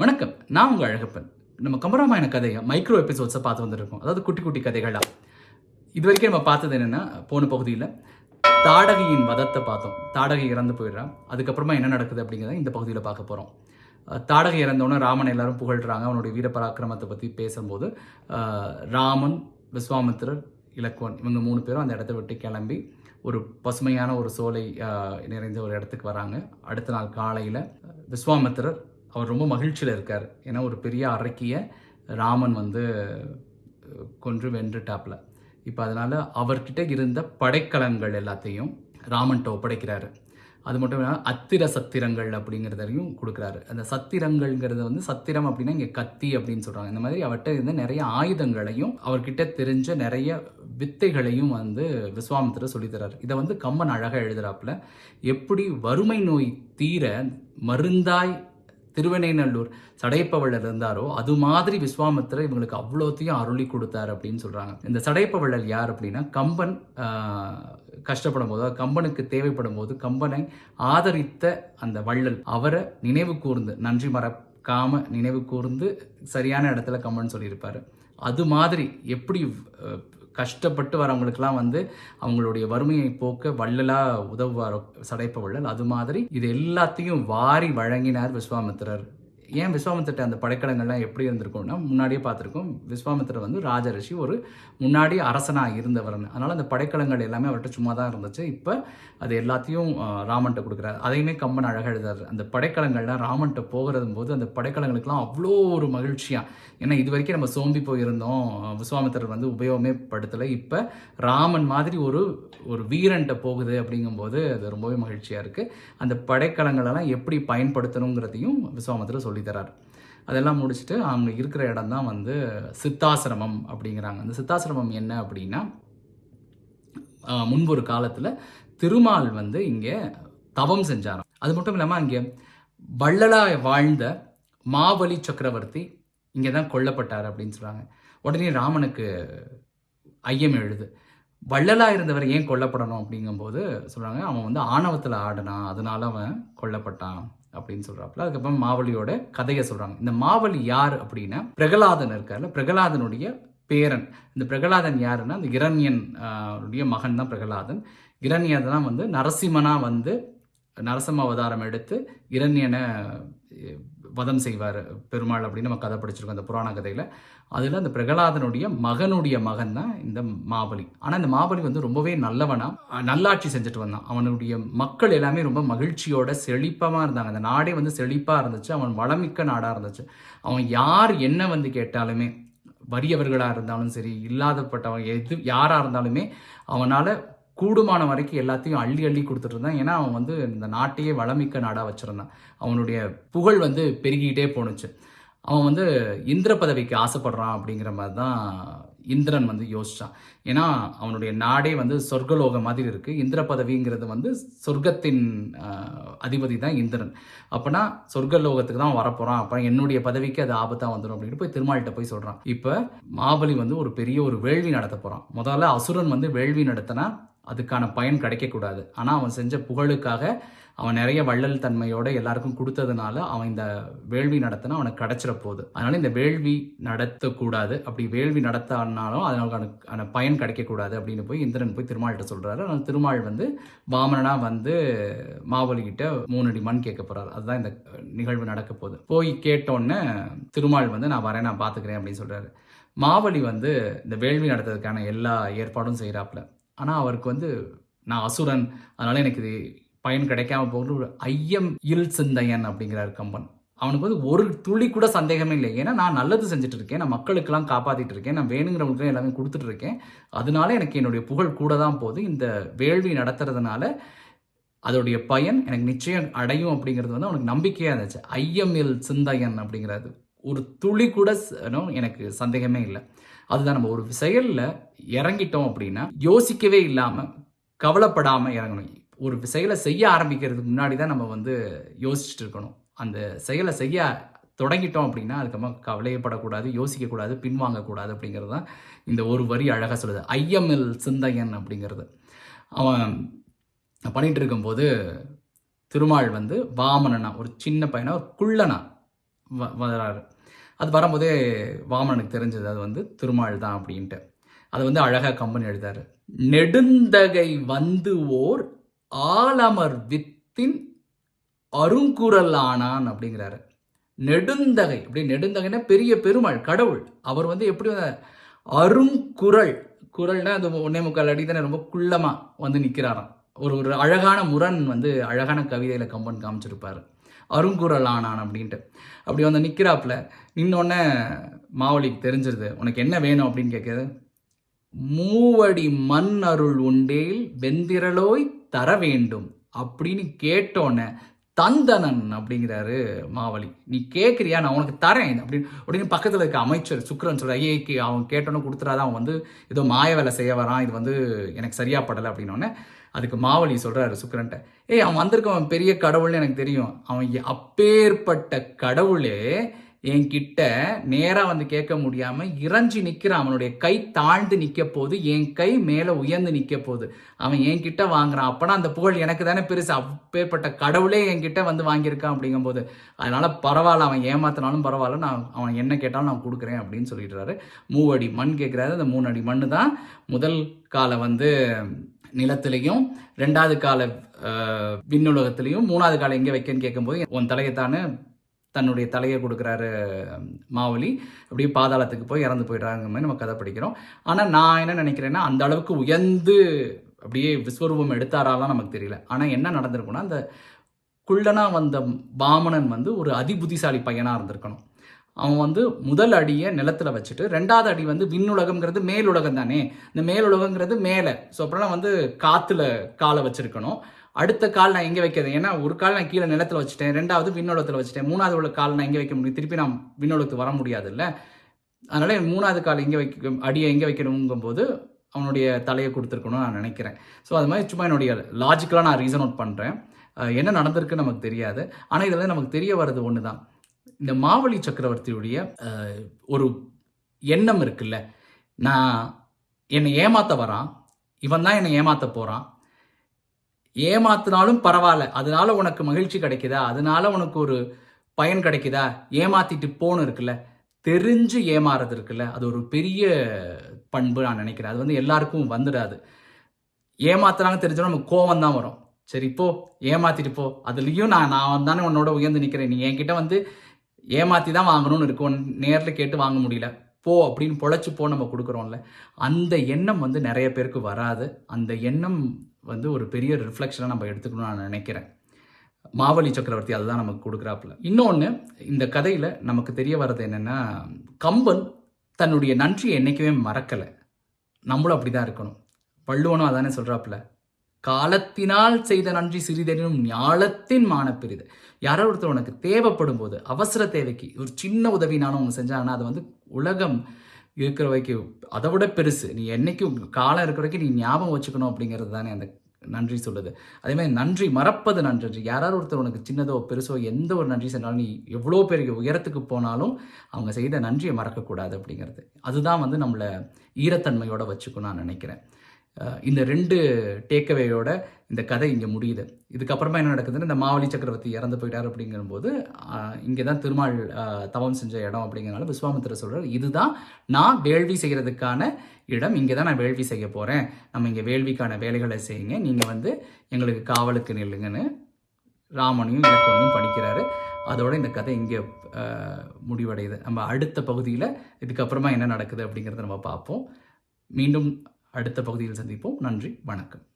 வணக்கம். நான் உங்கள் அழகப்பன். நம்ம கம்பராமாயண கதையை மைக்ரோ எபிசோட்ஸை பார்த்து வந்திருக்கோம். அதாவது குட்டி குட்டி கதைகளாக இது வரைக்கும் நம்ம பார்த்தது என்னென்னா போன பகுதியில் தாடகையின் வதத்தை பார்த்தோம். தாடகை இறந்து போயிடுறான் அதுக்கப்புறமா என்ன நடக்குது அப்படிங்கிறத இந்த பகுதியில் பார்க்க போகிறோம் தாடகை இறந்தவொடனே ராமன் எல்லாரும் புகழ்கிறாங்க அவனுடைய வீரபராக்கிரமத்தை பற்றி பேசும்போது ராமன் விஸ்வாமித்திரர் இலக்குவன் இவங்க மூணு பேரும் அந்த இடத்த விட்டு கிளம்பி ஒரு பசுமையான ஒரு சோலை நிறைந்த ஒரு இடத்துக்கு வராங்க. அடுத்த நாள் காலையில் விஸ்வாமித்திரர் அவர் ரொம்ப மகிழ்ச்சியில் இருக்கார். ஏன்னா ஒரு பெரிய அரக்கிய ராமன் வந்து கொன்று வென்றுட்டாப்ல இப்போ அதனால் அவர்கிட்ட இருந்த படைக்கலங்கள் எல்லாத்தையும் ராமன்ட்ட ஒப்படைக்கிறாரு. அது மட்டும் இல்லாமல் அத்திர சத்திரங்கள் அப்படிங்கிறதையும் கொடுக்குறாரு. அந்த சத்திரங்கள்ங்கிறது வந்து சத்திரம் அப்படின்னா இங்கே கத்தி அப்படின்னு சொல்கிறாங்க இந்த மாதிரி அவர்கிட்ட இருந்த நிறைய ஆயுதங்களையும் அவர்கிட்ட தெரிஞ்ச நிறைய வித்தைகளையும் வந்து விஸ்வாமித்திர சொல்லித்தராரு இதை வந்து கம்மன் அழகாக எழுதுகிறாப்புல எப்படி வறுமை நோய் தீர மருந்தாய் திருவெண்ணைநல்லூர் சடையப்பவள்ளல் இருந்தாரோ அது மாதிரி விஸ்வாமித்திரர் இவங்களுக்கு அவ்வளோத்தையும் அருளி கொடுத்தாரு அப்படின்னு சொல்கிறாங்க இந்த சடையப்பவள்ளல் யார் அப்படின்னா கம்பன் கஷ்டப்படும் போது கம்பனுக்கு தேவைப்படும் போது கம்பனை ஆதரித்த அந்த வள்ளல். அவரை நினைவு கூர்ந்து நன்றி மறக்காம நினைவு கூர்ந்து சரியான இடத்துல கம்பன் சொல்லியிருப்பார். அது மாதிரி எப்படி கஷ்டப்பட்டு வரவங்களுக்கெல்லாம் வந்து அவங்களுடைய வறுமையை போக்க வள்ளலாக உதவுவார் சடைப்ப வள்ளல். அது மாதிரி இது எல்லாத்தையும் வாரி வழங்கினார் விஸ்வாமித்திரர். ஏன் விஸ்வாமித்திர அந்த படைக்கலங்கள்லாம் எப்படி இருந்திருக்கும்னா முன்னாடியே பார்த்துருக்கோம் விஸ்வாமித்திரர் வந்து ராஜரிஷி ஒரு முன்னாடி அரசனாக இருந்தவர்னு. அதனால் அந்த படைக்கலங்கள் எல்லாமே அவர்கிட்ட சும்மா தான் இருந்துச்சு. இப்போ அது எல்லாத்தையும் ராமன்ட்ட கொடுக்குறாரு. அதையுமே கம்பன் அழகாக எழுதாரு அந்த படைக்கலங்கள்லாம் ராமன்ட்ட போகிறது போது அந்த படைக்கலங்களுக்கெல்லாம் அவ்வளோ ஒரு மகிழ்ச்சியாக ஏன்னா இது வரைக்கும் நம்ம சோம்பி போயிருந்தோம். விஸ்வாமித்திரர் வந்து உபயோகமே படுத்தலை. இப்போ ராமன் மாதிரி ஒரு ஒரு வீரன்ட்ட போகுது அப்படிங்கும்போது அது ரொம்பவே மகிழ்ச்சியாக இருக்குது அந்த படைக்கலங்களெல்லாம் எப்படி பயன்படுத்தணுங்கிறதையும் விஸ்வாமித்திரர் சொல்லித்தரார் அதெல்லாம் முடிச்சுட்டு அவங்க இருக்கிற இடம் தான் வந்து சித்தாசிரமம் அப்படிங்கிறாங்க. அந்த சித்தாசிரமம் என்ன அப்படின்னா முன்பொரு முன்பு ஒரு காலத்தில் திருமால் வந்து இங்கே தவம் செஞ்சாராம். அது மட்டும் இல்லாமல் அங்கே வள்ளலா வாழ்ந்த மாவலி சக்கரவர்த்தி இங்கே தான் கொல்லப்பட்டார் அப்படின்னு சொல்கிறாங்க உடனே ராமனுக்கு ஐயம் எழுது. வள்ளலா இருந்தவர் ஏன் கொல்லப்படணும் அப்படிங்கும்போது சொல்கிறாங்க அவன் வந்து ஆணவத்தில் ஆடினான் அதனால அவன் கொல்லப்பட்டான். அப்படின்னு சொல்கிறாப்புல அதுக்கப்புறம் மாவலியோட கதையை சொல்கிறாங்க இந்த மாவலி யார் அப்படின்னா பிரகலாதன் இருக்கார்ல. பிரகலாதனுடைய பேரன். இந்த பிரகலாதன் யாருன்னா இந்த இரண்யன் உடைய மகன் தான் பிரகலாதன். இரண்யன் தான் வந்து நரசிம்மனா வந்து நரசிம்ம அவதாரம் எடுத்து இரண்யனை வதம் செய்வார் பெருமாள் அப்படின்னு நம்ம கதை படிச்சிருக்கோம் அந்த புராண கதையில். அதில் அந்த பிரகலாதனுடைய மகனுடைய மகன் தான் இந்த மாபலி. ஆனால் இந்த மாபலி வந்து ரொம்பவே நல்லவனா நல்லாட்சி செஞ்சுட்டு வந்தான். அவனுடைய மக்கள் எல்லாமே ரொம்ப மகிழ்ச்சியோட செழிப்பமாக இருந்தாங்க. அந்த நாடே வந்து செழிப்பாக இருந்துச்சு. அவன் வளமிக்க நாடாக இருந்துச்சு. அவன் யார் என்ன வந்து கேட்டாலுமே வறியவர்களாக இருந்தாலும் சரி இல்லாதப்பட்டவன் எது யாராக இருந்தாலுமே அவனால் கூடுமான வரைக்கும் எல்லாத்தையும் அள்ளி அள்ளி கொடுத்துட்டு இருந்தான் ஏன்னா அவன் வந்து இந்த நாட்டையே வளமிக்க நாடாக வச்சுருந்தான். அவனுடைய புகழ் வந்து பெருகிக்கிட்டே போணுச்சு. அவன் வந்து இந்திர பதவிக்கு ஆசைப்படுறான் அப்படிங்கிற மாதிரி தான் இந்திரன் வந்து யோசித்தான் ஏன்னா அவனுடைய நாடே வந்து சொர்க்கலோகம் மாதிரி இருக்குது இந்திர பதவிங்கிறது வந்து சொர்க்கத்தின் அதிபதி தான் இந்திரன். அப்போனா சொர்க்கலோகத்துக்கு தான் வரப்போகிறான் அப்புறம் என்னுடைய பதவிக்கு அது ஆபத்தாக வந்துடும் அப்படின்னு போய் திருமால்கிட்ட போய் சொல்கிறான் இப்போ மாபலி வந்து ஒரு பெரிய ஒரு வேள்வி நடத்த போகிறான் முதல்ல அசுரன் வந்து வேள்வி நடத்தினா அதுக்கான பயன் கிடைக்கக்கூடாது. ஆனால் அவன் செஞ்ச புகழுக்காக அவன் நிறைய வள்ளல் தன்மையோட எல்லாருக்கும் கொடுத்ததுனால அவன் இந்த வேள்வி நடத்தினா அவனுக்கு கிடைச்சிட போகுது அதனால இந்த வேள்வி நடத்தக்கூடாது. அப்படி வேள்வி நடத்தினாலும் அதனால பயன் கிடைக்கக்கூடாது அப்படின்னு போய் இந்திரன் போய் திருமால்கிட்ட சொல்றாரு. ஆனால் திருமால் வந்து வாமனனா வந்து மாவலிகிட்ட மூணு அடி மண் கேட்க போறாரு. அதுதான் இந்த நிகழ்வு நடக்க போகுது. போய் கேட்டோன்னே திருமால் வந்து நான் வரேன் நான் பார்த்துக்கிறேன் அப்படின்னு சொல்றாரு. மாவலி வந்து இந்த வேள்வி நடத்துறதுக்கான எல்லா ஏற்பாடும் செய்கிறாப்புல ஆனால் அவருக்கு வந்து நான் அசுரன் அதனால் எனக்கு இது பயன் கிடைக்காம போகிற ஒரு ஐயம் இல் சிந்தையன் அப்படிங்கிறார் கம்பன். அவனுக்கு வந்து ஒரு துளி கூட சந்தேகமே இல்லை. ஏன்னா நான் நல்லது செஞ்சுட்டு இருக்கேன் நான் மக்களுக்கெல்லாம் காப்பாற்றிட்டு இருக்கேன் நான் வேணுங்கிறவங்களுக்கு எல்லாமே கொடுத்துட்டு இருக்கேன் அதனால எனக்கு என்னுடைய புகழ் கூட தான் போகுது. இந்த வேள்வி நடத்துறதுனால அதோடைய பயன் எனக்கு நிச்சயம் அடையும் அப்படிங்கிறது வந்து அவனுக்கு நம்பிக்கையாக இருந்துச்சு. ஐயம் இல் சிந்தையன் அப்படிங்கிறது. ஒரு துளி கூட எனக்கு சந்தேகமே இல்லை. அதுதான் நம்ம ஒரு செயலில் இறங்கிட்டோம் அப்படின்னா யோசிக்கவே இல்லாமல் கவலைப்படாமல் இறங்கணும். ஒரு செயலை செய்ய ஆரம்பிக்கிறதுக்கு முன்னாடி தான் நம்ம வந்து யோசிச்சுட்டு இருக்கணும். அந்த செயலை செய்ய தொடங்கிட்டோம் அப்படின்னா அதுக்கப்புறம் கவலையப்படக்கூடாது யோசிக்கக்கூடாது பின்வாங்கக்கூடாது அப்படிங்கிறது தான் இந்த ஒரு வரி அழகாக சொல்லுது. ஐஎம்எல் சிந்தையன் அப்படிங்கிறது. அவன் பண்ணிகிட்டு இருக்கும்போது திருமால் வந்து வாமனனா ஒரு சின்ன பையனா ஒரு குள்ளனா வ- வராரு. அது வரும்போதே வாமனுக்கு தெரிஞ்சது அது வந்து திருமால் தான் அப்படின்ட்டு. அது வந்து அழகாக கம்பன் எழுதாரு. நெடுந்தகை வந்து ஓர் ஆலமர் வித்தின் அருங்குரல் ஆனான் அப்படிங்கிறாரு. நெடுந்தகை அப்படி நெடுந்தகைன்னா பெரிய பெருமாள் கடவுள். அவர் வந்து எப்படி வந்து அருங்குரல் குரல்னா அந்த ஒன்னே முக்கால் அடி தானே ரொம்ப குள்ளமாக வந்து நிற்கிறாராம் ஒரு ஒரு அழகான முரண் வந்து அழகான கவிதையில் கம்பன் காமிச்சிருப்பார். அருங்குரலானான் அப்படின்ட்டு. அப்படி வந்து நிற்கிறாப்புல நின்னோடனே மாவலிக்கு தெரிஞ்சிருது உனக்கு என்ன வேணும்? அப்படின்னு கேட்குது. மூவடி மண் அருள் உண்டேல் வெந்திரலோய் தர வேண்டும் அப்படின்னு கேட்டோன்னே தந்தனன் அப்படிங்கிறாரு மாவலி நீ கேட்குறியா? நான் உனக்கு தரேன் அப்படின்னு. அப்படின்னு பக்கத்தில் இருக்க அமைச்சர் சுக்ரன் சொல்ற ஐயே அவன் கேட்டோன்னு கொடுத்துறாதான் அவன் வந்து ஏதோ மாய வேலை செய்ய வரான் இது வந்து எனக்கு சரியாப்படலை படலை அப்படின்னோடனே அதுக்கு மாவழி சொல்கிறாரு சுக்கரன்ட்ட. ஏய் அவன் வந்திருக்கவன் பெரிய கடவுள்னு எனக்கு தெரியும். அவன் அப்பேற்பட்ட கடவுளே என்கிட்ட நேராக வந்து கேட்க முடியாமல் இறஞ்சி நிற்கிறான் அவனுடைய கை தாழ்ந்து நிற்க போது என் கை மேலே உயர்ந்து நிற்க போகுது அவன் என்கிட்ட வாங்குறான். அப்போனா அந்த புகழ் எனக்கு தானே பெருசு. அப்பேற்பட்ட கடவுளே என்கிட்ட வந்து வாங்கியிருக்கான் அப்படிங்கும்போது. அதனால் பரவாயில்ல அவன் ஏமாத்தினாலும் பரவாயில்ல நான் அவன் என்ன கேட்டாலும் நான் கொடுக்குறேன் அப்படின்னு சொல்லிடுறாரு. மூவடி மண் கேட்குறாரு அந்த மூணு அடி மண்ணு தான் முதல் காலை வந்து நிலத்திலையும் ரெண்டாவது கால விண்ணுலகத்திலையும் மூணாவது காலை எங்கே வைக்கன்னு கேட்கும்போது உன் தலையைத்தானே தன்னுடைய தலையை கொடுக்குறாரு மாவலி. அப்படியே பாதாளத்துக்கு போய் இறந்து போயிடுறாங்க மாதிரி நம்ம கதை படிக்கிறோம். ஆனால் நான் என்ன நினைக்கிறேன்னா அந்த அளவுக்கு உயர்ந்து அப்படியே விஸ்வரூபம் எடுத்தாராலாம் நமக்கு தெரியல. ஆனால் என்ன நடந்திருக்குன்னா அந்த குள்ளனாக வந்த பாமணன் வந்து ஒரு அதிபுத்திசாலி பையனாக இருந்திருக்கணும். அவன் வந்து முதல் அடியை நிலத்தில் வச்சுட்டு ரெண்டாவது அடி வந்து விண்ணுலகம்ங்கிறது மேலுலகம் தானே? இந்த மேலுலகங்கிறது மேலே. ஸோ அப்புறம் வந்து காற்றுல காலை வச்சுருக்கணும். அடுத்த கால் நான் எங்கே வைக்கிறது? ஏன்னா ஒரு கால் நான் கீழே நிலத்தில் வச்சுட்டேன் ரெண்டாவது விண்ணுலகத்தில் வச்சுட்டேன் மூணாவது உள்ள கால் நான் எங்கே வைக்க முடியும்? திருப்பி நான் விண்ணுலகத்துக்கு வர முடியாதுல்ல. அதனால் என் மூணாவது கால் எங்கே வைக்க அடியை எங்கே வைக்கணுங்கும்போது அவனுடைய தலையை கொடுத்துருக்கணும்னு நான் நினைக்கிறேன். ஸோ அது மாதிரி சும்மா என்னுடைய லாஜிக்கலாக நான் ரீசன் அவுட் பண்ணுறேன் என்ன நடந்திருக்குன்னு நமக்கு தெரியாது. ஆனால் இதில் நமக்கு தெரிய வர்றது ஒன்று தான் இந்த மாவழி சக்கரவர்த்தியுடைய ஒரு எண்ணம் இருக்குல்ல. நான் என்னை ஏமாத்த வரான். இவன் தான் என்னை ஏமாத்த போகிறான் ஏமாத்தினாலும் பரவாயில்ல. அதனால உனக்கு மகிழ்ச்சி கிடைக்குதா? அதனால உனக்கு ஒரு பயன் கிடைக்குதா? ஏமாத்திட்டு போன்னு இருக்குல்ல. தெரிஞ்சு ஏமாறது இருக்குல்ல. அது ஒரு பெரிய பண்பு நான் நினைக்கிறேன். அது வந்து எல்லாருக்கும் வந்துடாது. ஏமாத்துறாங்க தெரிஞ்சோன்னா நமக்கு கோவம் தான் வரும். சரி போ. ஏமாத்திட்டு போ. அதுலேயும் நான் நான் தானே உன்னோட உயர்ந்து நிற்கிறேன் நீ என்கிட்ட வந்து ஏமாற்றி தான் வாங்கணும்னு இருக்கும். நேரில் கேட்டு வாங்க முடியல. போ அப்படின்னு பொழைச்சி போ நம்ம கொடுக்குறோம்ல. அந்த எண்ணம் வந்து நிறைய பேருக்கு வராது. அந்த எண்ணம் வந்து ஒரு பெரிய ரிஃப்ளெக்ஷனாக நம்ம எடுத்துக்கணும்னு நான் நினைக்கிறேன். மாவலி சக்கரவர்த்தி அதுதான் நமக்கு கொடுக்குறாப்புல. இன்னொன்று இந்த கதையில் நமக்கு தெரிய வர்றது என்னென்னா கம்பன் தன்னுடைய நன்றியை என்றைக்குமே மறக்கலை. நம்மளும் அப்படி தான் இருக்கணும். வள்ளுவனும் அதானே சொல்கிறாப்புல காலத்தினால் செய்த நன்றி சிறிதெனும் ஞாலத்தின் மானப்பெரிது. யாரோ ஒருத்தர் உனக்கு தேவைப்படும் போது அவசர தேவைக்கு ஒரு சின்ன உதவினாலும் அவங்க செஞ்சாங்கன்னா அது வந்து உலகம் இருக்கிற வரைக்கும் அதை விட பெருசு. நீ என்னைக்கும் காலம் இருக்கிற வரைக்கும் நீ ஞாபகம் வச்சுக்கணும் அப்படிங்கிறது தானே அந்த நன்றி சொல்லுது. அதே மாதிரி நன்றி மறப்பது நன்றி. யாராவது ஒருத்தர் உனக்கு சின்னதோ பெருசோ எந்த ஒரு நன்றி செஞ்சாலும் நீ எவ்வளோ பெரிய உயரத்துக்கு போனாலும் அவங்க செய்த நன்றியை மறக்கக்கூடாது அப்படிங்கிறது. அதுதான் வந்து நம்மளை ஈரத்தன்மையோட வச்சுக்கணும் நான் நினைக்கிறேன். இந்த ரெண்டு டேக்அவேயோட இந்த கதை இங்கே முடியுது. இதுக்கப்புறமா என்ன நடக்குதுன்னு இந்த மாவலி சக்கரவர்த்தி இறந்து போயிட்டார் அப்படிங்கும்போது இங்கே தான் திருமால் தவம் செஞ்ச இடம் அப்படிங்கிறனால விஸ்வாமித்திர சொல்கிறார் இதுதான் நான் வேள்வி செய்கிறதுக்கான இடம். இங்கே தான் நான் வேள்வி செய்ய போகிறேன் நம்ம இங்கே வேள்விக்கான வேலைகளை செய்யுங்க. நீங்கள் வந்து எங்களுக்கு காவலுக்கு நில்லுங்கன்னு ராமனையும் இலக்கணையும் படிக்கிறாரு அதோட இந்த கதை இங்கே முடிவடையுது. நம்ம அடுத்த பகுதியில் இதுக்கப்புறமா என்ன நடக்குது அப்படிங்கிறத நம்ம பார்ப்போம். மீண்டும் அடுத்த பகுதியில் சந்திப்போம். நன்றி. வணக்கம்.